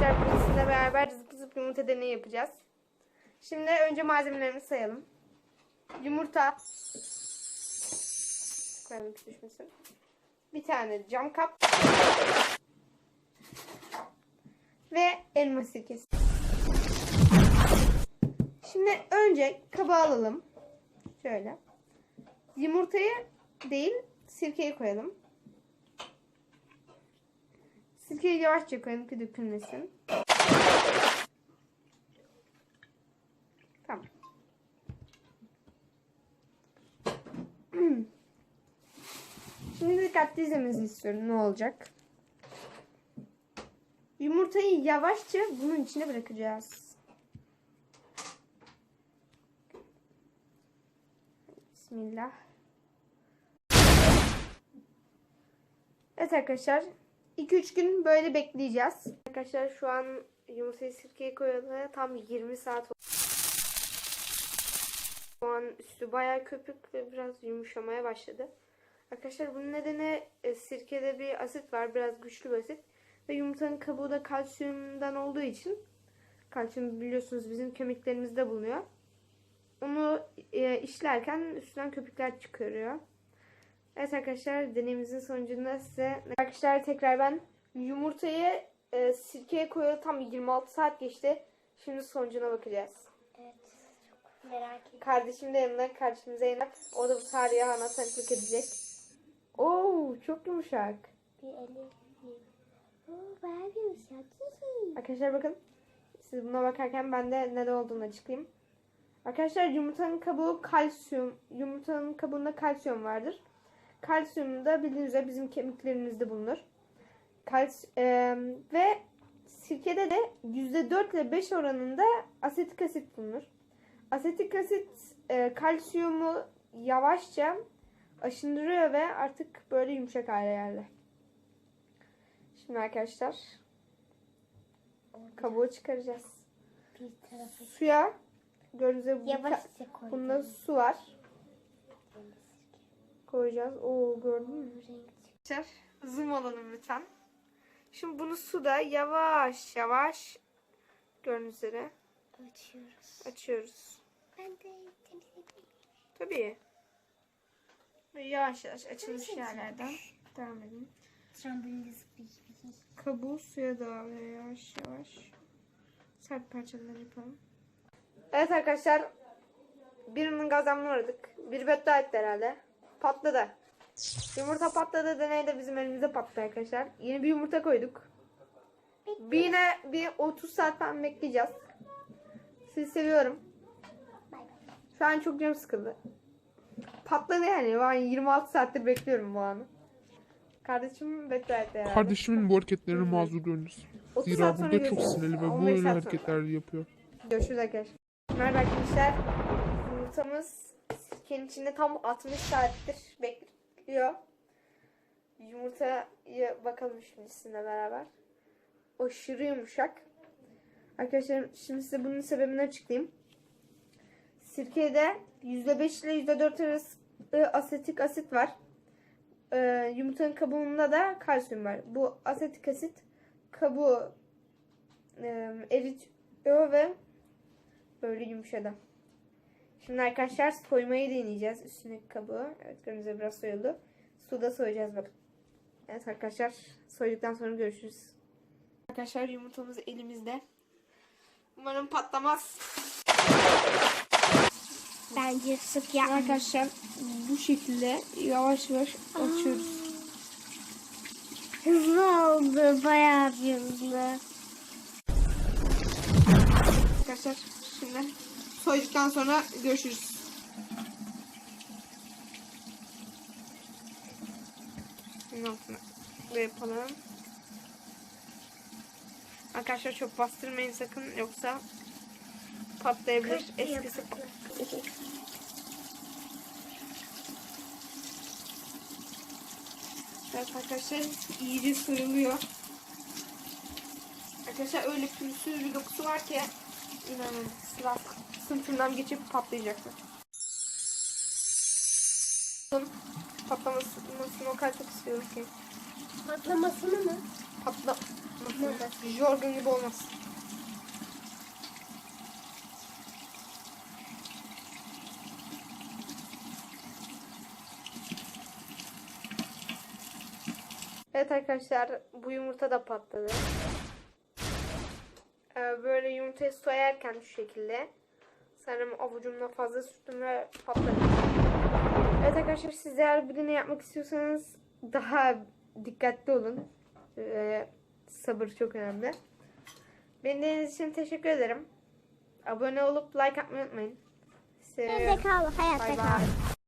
Arkadaşlar bugün sizinle beraber zıp zıp yumurta deneyi yapacağız. Şimdi önce malzemelerimizi sayalım. Yumurta. Koyalım düşmesin. Bir tane cam kap. Ve elma sirkesi. Şimdi önce kaba alalım. Şöyle. Yumurtayı değil sirkeyi koyalım. Sirkeyi yavaşça koyalım ki dökülmesin. Tamam. Şimdi dikkatli izlemenizi istiyorum. Ne olacak? Yumurtayı yavaşça bunun içine bırakacağız. Bismillah. Evet arkadaşlar. 2-3 gün böyle bekleyeceğiz. Arkadaşlar şu an yumurtayı sirkeye koyalı tam 20 saat oldu. Şu an üstü bayağı köpük ve biraz yumuşamaya başladı. Arkadaşlar bunun nedeni e, sirkede bir asit var. Biraz güçlü bir asit. Ve yumurtanın kabuğu da kalsiyumdan olduğu için kalsiyum biliyorsunuz bizim kemiklerimizde bulunuyor. Onu e, işlerken üstünden köpükler çıkarıyor. Evet arkadaşlar deneyimizin sonucunda size arkadaşlar tekrar ben yumurtayı e, sirkeye koyalı tam 26 saat geçti. Şimdi sonucuna bakacağız. Evet. Çok merak ettim. Kardeşim de yanında. Kardeşim Zeynep. O da bu tarihe ana tanıklık edecek. Oo çok yumuşak. Bir eli. Oo bayağı yumuşak. Arkadaşlar bakın. Siz buna bakarken ben de ne olduğunu açıklayayım. Arkadaşlar yumurtanın kabuğu kalsiyum. Yumurtanın kabuğunda kalsiyum vardır. Kalsiyum da bildiğiniz üzere bizim kemiklerimizde bulunur. Kals eee, ve sirkede de %4 ile 5 oranında asetik asit bulunur. Asetik asit eee, kalsiyumu yavaşça aşındırıyor ve artık böyle yumuşak hale geldi. Şimdi arkadaşlar kabuğu çıkaracağız. Suya gördüğünüz gibi bu Yavaşça koy. bunda su var. Koyacağız. Oo gördün mü? Arkadaşlar zoom alalım lütfen. Şimdi bunu suda yavaş yavaş gördüğünüz üzere Açıyoruz. açıyoruz. Ben de. Tabii. Yavaş yavaş açılmış yerlerden devam edin. Trambolinde zıplayayım. Kabuğu suya dağılıyor yavaş yavaş. Sert parçalar yapalım. Evet arkadaşlar. Birinin gazamına uğradık. Bir beddua etti herhalde. Patladı. Yumurta patladı deneyde bizim elimizde patladı arkadaşlar. Yeni bir yumurta koyduk. Bir yine bir 30 saat falan bekleyeceğiz. Sizi seviyorum. Bay bay. Şu an çok canım sıkıldı. Patladı yani. Ben 26 saattir bekliyorum bu anı. Kardeşim beddua etti herhalde. Kardeşimin bu hareketlerini mazur görünüz. 30 Zira saat sonra burada çok görüşürüz. sinirli ve 15 böyle saat hareketler yapıyor. Görüşürüz arkadaşlar. Merhaba arkadaşlar. Yumurtamız sirkenin içinde tam 60 saattir bekliyor. Yumurtaya bakalım şimdi sizinle beraber. Aşırı yumuşak. Arkadaşlar şimdi size bunun sebebini açıklayayım. Sirkede %5 ile %4 arası asetik asit var. Ee, yumurtanın kabuğunda da kalsiyum var. Bu asetik asit kabuğu e, eritiyor ve böyle yumuşadı. Şimdi arkadaşlar soymayı deneyeceğiz. Üstündeki kabuğu. Evet gibi biraz soyuldu. Suda soyacağız bakın. Evet arkadaşlar soyduktan sonra görüşürüz. Arkadaşlar yumurtamız elimizde. Umarım patlamaz. Bence sık yapma. Arkadaşlar bu şekilde yavaş yavaş açıyoruz. Hızlı oldu. Bayağı bir hızlı. Arkadaşlar şimdi soyduktan sonra görüşürüz. Da yapalım. Arkadaşlar çok bastırmayın sakın yoksa patlayabilir. Eskisi Evet arkadaşlar iyice soyuluyor. Arkadaşlar öyle pürüzsüz bir dokusu var ki inanın silah sınıfından geçip patlayacaktır. Patlamasını o kadar çok istiyorum ki. Patlamasını mı? Patla Jorgen gibi olmaz. Evet arkadaşlar bu yumurta da patladı. Ee, böyle yumurtayı soyarken şu şekilde sanırım avucumda fazla sürttüm ve patladı. Evet arkadaşlar siz eğer bir deney yapmak istiyorsanız daha dikkatli olun. Ee, sabır çok önemli. Beni için teşekkür ederim. Abone olup like atmayı unutmayın. Seviyorum. kal, hayatta kal.